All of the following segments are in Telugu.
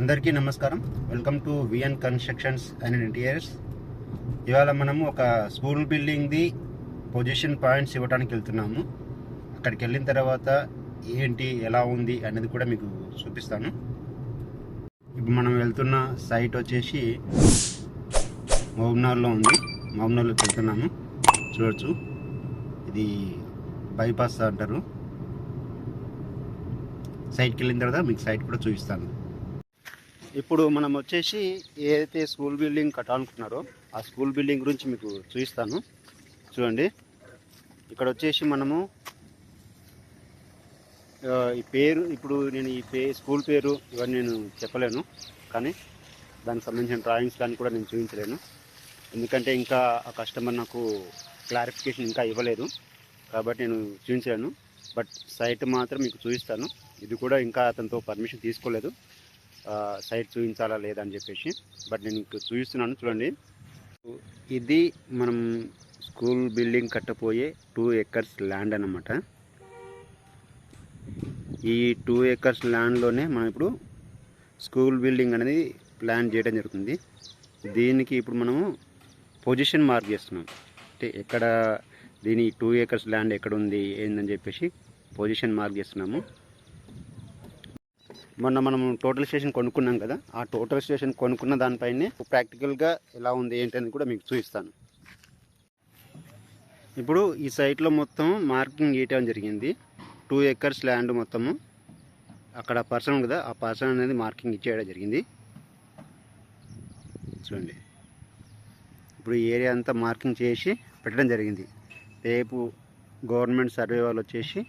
అందరికీ నమస్కారం. Welcome to VN constructions and interiors ఇవాళ మనము ఒక స్కూల్ బిల్డింగ్ది పొజిషన్ పాయింట్స్ ఇవ్వడానికి వెళ్తున్నాము. అక్కడికి వెళ్ళిన తర్వాత ఏంటి ఎలా ఉంది అనేది కూడా మీకు చూపిస్తాను. ఇప్పుడు మనం వెళ్తున్న సైట్ వచ్చేసి మహబూబ్నగర్లో ఉంది. మహబూబ్నగర్లోకి వెళ్తున్నాము. చూడొచ్చు. ఇది బైపాస్ అంటారు సైట్కి వెళ్ళిన తర్వాత మీకు సైట్ కూడా చూపిస్తాను. ఇప్పుడు మనం వచ్చేసి ఏదైతే స్కూల్ బిల్డింగ్ కట్టాలనుకున్నారో ఆ స్కూల్ బిల్డింగ్ గురించి మీకు చూపిస్తాను. చూడండి. ఇక్కడ వచ్చేసి మనము ఈ పేరు ఇప్పుడు నేను ఈ పే స్కూల్ పేరు ఇవన్నీ నేను చెప్పలేను కానీ దానికి సంబంధించిన డ్రాయింగ్స్ కానీ కూడా నేను చూపించలేను. ఎందుకంటే ఇంకా ఆ కస్టమర్ నాకు క్లారిఫికేషన్ ఇంకా ఇవ్వలేదు కాబట్టి నేను చూపించలేను. బట్ సైట్ మాత్రం మీకు చూపిస్తాను. ఇది కూడా ఇంకా అతనితో పర్మిషన్ తీసుకోలేదు. సైట్ చూపించాలా లేదా అని చెప్పేసి బట్ నేను మీకు చూపిస్తున్నాను చూడండి. ఇది మనం స్కూల్ బిల్డింగ్ కట్టపోయే టూ ఎకర్స్ ల్యాండ్ అనమాట ఈ టూ ఎకర్స్ ల్యాండ్లోనే మనం ఇప్పుడు స్కూల్ బిల్డింగ్ అనేది ప్లాన్ చేయడం జరుగుతుంది. దీనికి ఇప్పుడు మనము పొజిషన్ మార్క్ చేస్తున్నాం. అంటే ఎక్కడ దీని టూ ఏకర్స్ ల్యాండ్ ఎక్కడ ఉంది ఏందని చెప్పేసి పొజిషన్ మార్క్ చేస్తున్నాము. మొన్న మనం టోటల్ స్టేషన్ కొనుక్కున్నాం కదా ఆ టోటల్ స్టేషన్ కొనుక్కున్న దానిపైనే ప్రాక్టికల్గా ఎలా ఉంది ఏంటని కూడా మీకు చూపిస్తాను. ఇప్పుడు ఈ సైట్లో మొత్తం మార్కింగ్ వేయటం జరిగింది. టూ ఎకర్స్ ల్యాండ్ మొత్తము. అక్కడ పర్సన్ కదా ఆ పర్సన్ అనేది మార్కింగ్ ఇచ్చేయడం జరిగింది. చూడండి. ఇప్పుడు ఈ ఏరియా అంతా మార్కింగ్ చేసి పెట్టడం జరిగింది. రేపు గవర్నమెంట్ సర్వే వాళ్ళు వచ్చేసి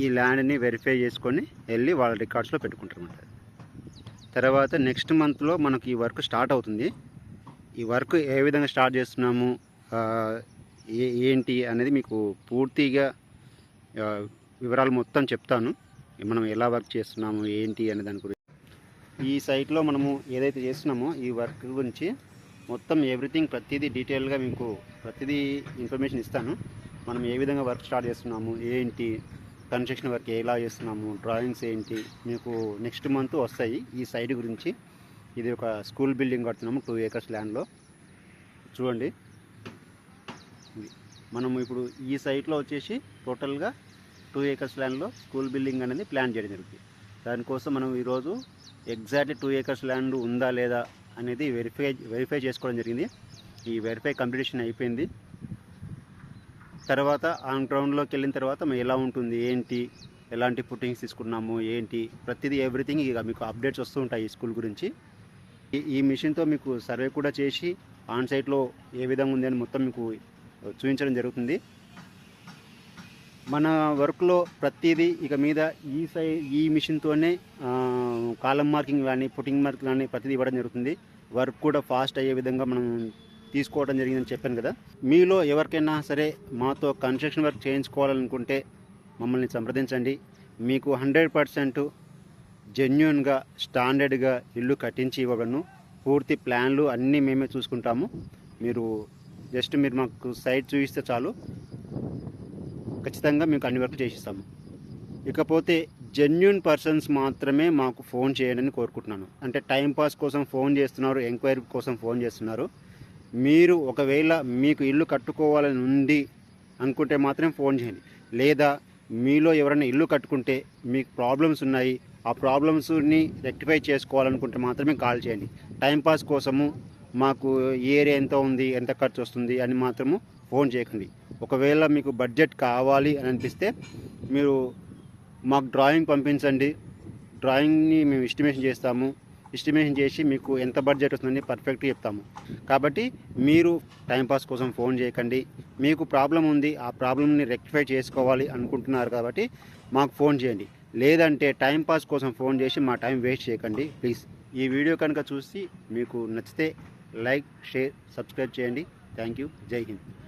ఈ ల్యాండ్ని వెరిఫై చేసుకొని వెళ్ళి వాళ్ళ రికార్డ్స్లో పెట్టుకుంటారు తర్వాత నెక్స్ట్ మంత్లో మనకు ఈ వర్క్ స్టార్ట్ అవుతుంది. ఈ వర్క్ ఏ విధంగా స్టార్ట్ చేస్తున్నాము ఏ ఏంటి అనేది మీకు పూర్తిగా వివరాలు మొత్తం చెప్తాను. మనం ఎలా వర్క్ చేస్తున్నాము ఏంటి అనే దాని గురించి. ఈ సైట్లో మనము ఏదైతే చేస్తున్నామో ఈ వర్క్ గురించి మొత్తం ఎవ్రీథింగ్ ప్రతిదీ డీటెయిల్గా మీకు ప్రతిదీ ఇన్ఫర్మేషన్ ఇస్తాను. మనం ఏ విధంగా వర్క్ స్టార్ట్ చేస్తున్నాము ఏంటి కన్స్ట్రక్షన్ వర్క్ ఎలా చేస్తున్నాము డ్రాయింగ్స్ ఏంటి మీకు నెక్స్ట్ మంత్ వస్తాయి ఈ సైడ్ గురించి. ఇది ఒక స్కూల్ బిల్డింగ్ కడుతున్నాము టూ ఏకర్స్ ల్యాండ్లో. చూడండి. మనము ఇప్పుడు ఈ సైట్లో వచ్చేసి టోటల్గా టూ ఏకర్స్ ల్యాండ్లో స్కూల్ బిల్డింగ్ అనేది ప్లాన్ చేయడం జరుగుతుంది. దానికోసం మనం ఈరోజు ఎగ్జాక్ట్లీ టూ ఏకర్స్ ల్యాండ్ ఉందా లేదా అనేది వెరిఫై వెరిఫై చేసుకోవడం జరిగింది. ఈ వెరిఫై కంప్లీషన్ అయిపోయింది. తర్వాత ఆన్ గ్రౌండ్లోకి వెళ్ళిన తర్వాత మేము ఎలా ఉంటుంది ఏంటి ఎలాంటి పుట్టింగ్స్ తీసుకున్నాము ఏంటి ప్రతిదీ ఎవ్రీథింగ్ ఇక మీకు అప్డేట్స్ వస్తూ ఉంటాయి ఈ స్కూల్ గురించి. ఈ ఈ మిషన్తో మీకు సర్వే కూడా చేసి ఆన్ సైట్లో ఏ విధంగా ఉంది అని మొత్తం మీకు చూపించడం జరుగుతుంది. మన వర్క్లో ప్రతిదీ ఇక మీద ఈ సై ఈ మిషన్తోనే కాలం మార్కింగ్ కానీ పుట్టింగ్ మార్క్ కానీ ప్రతిదీ ఇవ్వడం జరుగుతుంది. వర్క్ కూడా ఫాస్ట్ అయ్యే విధంగా మనం తీసుకోవడం జరిగిందని చెప్పాను కదా. మీలో ఎవరికైనా సరే మాతో కన్స్ట్రక్షన్ వర్క్ చేయించుకోవాలనుకుంటే మమ్మల్ని సంప్రదించండి. మీకు హండ్రెడ్ పర్సెంట్ జెన్యున్గా స్టాండర్డ్గా ఇల్లు కట్టించి ఇవ్వగలను. పూర్తి ప్లాన్లు అన్నీ మేమే చూసుకుంటాము. మీరు జస్ట్ మీరు మాకు సైట్ చూపిస్తే చాలు. ఖచ్చితంగా మీకు అన్ని వర్క్ చేసిస్తాము. ఇకపోతే జెన్యున్ పర్సన్స్ మాత్రమే మాకు ఫోన్ చేయండి కోరుకుంటున్నాను. అంటే టైం పాస్ కోసం ఫోన్ చేస్తున్నారు ఎంక్వైరీ కోసం ఫోన్ చేస్తున్నారు. మీరు ఒకవేళ మీకు ఇల్లు కట్టుకోవాలని ఉంది అనుకుంటే మాత్రం ఫోన్ చేయండి. లేదా మీలో ఎవరైనా ఇల్లు కట్టుకుంటే మీకు ప్రాబ్లమ్స్ ఉన్నాయి ఆ ప్రాబ్లమ్స్ని రెక్టిఫై చేసుకోవాలనుకుంటే మాత్రమే కాల్ చేయండి. టైంపాస్ కోసము మాకు ఈ ఏరియా ఎంత ఉంది ఎంత ఖర్చు వస్తుంది అని మాత్రము ఫోన్ చేయకండి. ఒకవేళ మీకు బడ్జెట్ కావాలి అని అనిపిస్తే మీరు మాకు డ్రాయింగ్ పంపించండి. డ్రాయింగ్ని మేము ఎస్టిమేషన్ చేస్తాము. ఎస్టిమేషన్ చేసి మీకు ఎంత బడ్జెట్ వస్తుందని పర్ఫెక్ట్గా చెప్తాము. కాబట్టి మీరు టైంపాస్ కోసం ఫోన్ చేయకండి. మీకు ప్రాబ్లం ఉంది ఆ ప్రాబ్లమ్ని రెక్టిఫై చేసుకోవాలి అనుకుంటున్నారు కాబట్టి మాకు ఫోన్ చేయండి. లేదంటే టైంపాస్ కోసం ఫోన్ చేసి మా టైం వేస్ట్ చేయకండి ప్లీజ్ ఈ వీడియో కనుక చూసి మీకు నచ్చితే లైక్ షేర్ సబ్స్క్రైబ్ చేయండి. Thank you Jai Hind